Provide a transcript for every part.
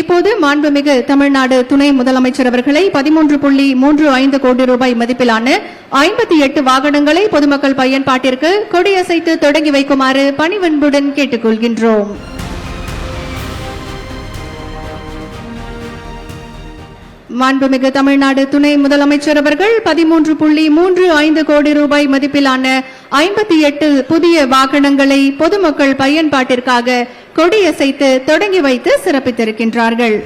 இப்போது மாண்புமிகு தமிழ்நாடு துணை முதலமைச்சர் அவர்களை பதிமூன்று புள்ளி மூன்று ஐந்து கோடி ரூபாய் மதிப்பிலான ஐம்பத்தி எட்டு வாகனங்களை பொதுமக்கள் பயன்பாட்டிற்கு கொடியசைத்து தொடங்கி வைக்குமாறு பணிவன்புடன் கேட்டுக் மாண்புமிகு தமிழ்நாடு துணை முதலமைச்சர் அவர்கள் பதிமூன்று புள்ளி மூன்று ஐந்து கோடி ரூபாய் மதிப்பிலான ஐம்பத்தி எட்டு புதிய வாகனங்களை பொதுமக்கள் பயன்பாட்டிற்காக கொடியசைத்து தொடங்கி வைத்து சிறப்பித்திருக்கின்றார்கள்.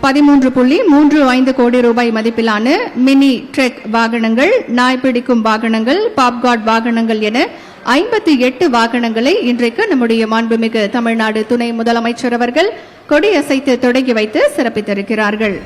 பதிமூன்று புள்ளி மூன்று ஐந்து கோடி ரூபாய் மதிப்பிலான மினி ட்ரெக் வாகனங்கள் நாய் பிடிக்கும் வாகனங்கள் பாப்கார்ட் வாகனங்கள் என ஐம்பத்தி எட்டு வாகனங்களை இன்றைக்கு நம்முடைய மாண்புமிகு தமிழ்நாடு துணை முதலமைச்சர் அவர்கள் கொடியசைத்து தொடங்கி வைத்து சிறப்பித்திருக்கிறார்கள்.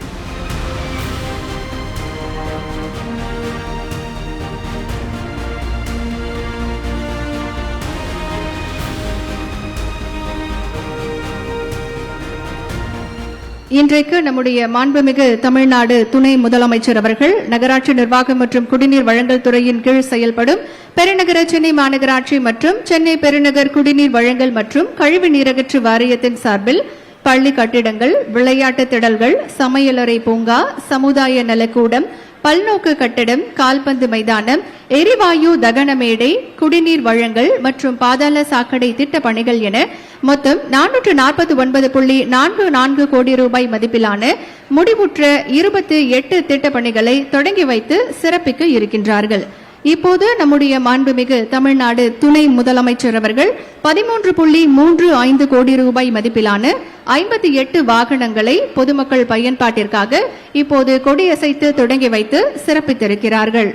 இன்றைக்கு நம்முடைய மாண்புமிகு தமிழ்நாடு துணை முதலமைச்சர் அவர்கள் நகராட்சி நிர்வாகம் மற்றும் குடிநீர் வழங்கல் துறையின் கீழ் செயல்படும் பெருநகர சென்னை மாநகராட்சி மற்றும் சென்னை பெருநகர் குடிநீர் வழங்கல் மற்றும் கழிவு நீரகற்று வாரியத்தின் சார்பில் பள்ளி கட்டிடங்கள் விளையாட்டு திடல்கள் சமையலறை பூங்கா சமுதாய நலக்கூடம் பல்நோக்கு கட்டடம் கால்பந்து மைதானம் எரிவாயு தகன மேடை குடிநீர் வழங்கல் மற்றும் பாதாள சாக்கடை திட்ட பணிகள் என மொத்தம் நானூற்று நாற்பத்தி ஒன்பது புள்ளி நான்கு நான்கு கோடி ரூபாய் மதிப்பிலான முடிவுற்ற இருபத்தி எட்டு திட்ட பணிகளை தொடங்கி வைத்து சிறப்பிக்க இருக்கின்றார்கள். இப்போது நம்முடைய மாண்புமிகு தமிழ்நாடு துணை முதலமைச்சர் அவர்கள் பதிமூன்று புள்ளி மூன்று ஐந்து கோடி ரூபாய் மதிப்பிலான ஐம்பத்தி எட்டு வாகனங்களை பொதுமக்கள் பயன்பாட்டிற்காக இப்போது கொடியசைத்து தொடங்கி வைத்து சிறப்பித்திருக்கிறார்கள்.